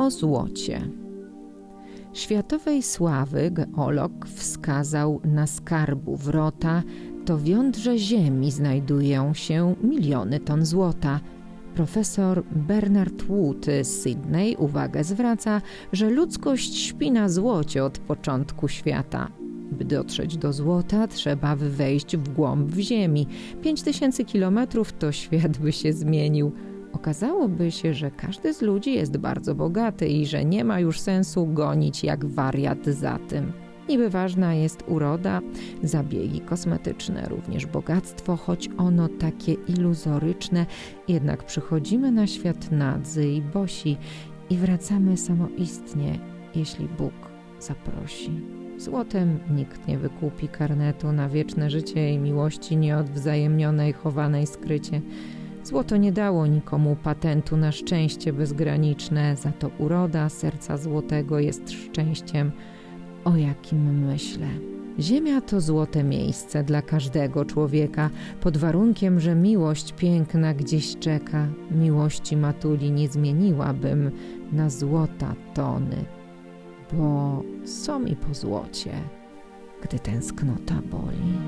o złocie. Światowej sławy geolog wskazał na skarbu wrota, to jądrze ziemi znajdują się miliony ton złota. Profesor Bernard Wood z Sydney uwagę zwraca, że ludzkość śpi na złocie od początku świata. By dotrzeć do złota, trzeba wejść w głąb w ziemi. 5000 kilometrów to świat by się zmienił. Okazałoby się, że każdy z ludzi jest bardzo bogaty i że nie ma już sensu gonić jak wariat za tym. Niby ważna jest uroda, zabiegi kosmetyczne, również bogactwo, choć ono takie iluzoryczne, jednak przychodzimy na świat nadzy i bosi i wracamy samoistnie, jeśli Bóg zaprosi. Złotem nikt nie wykupi karnetu na wieczne życie i miłości nieodwzajemnionej, chowanej skrycie. Złoto nie dało nikomu patentu na szczęście bezgraniczne, za to uroda serca złotego jest szczęściem, o jakim myślę. Ziemia to złote miejsce dla każdego człowieka, pod warunkiem, że miłość piękna gdzieś czeka. Miłości matuli nie zmieniłabym na złota tony, bo co mi po złocie, gdy tęsknota boli.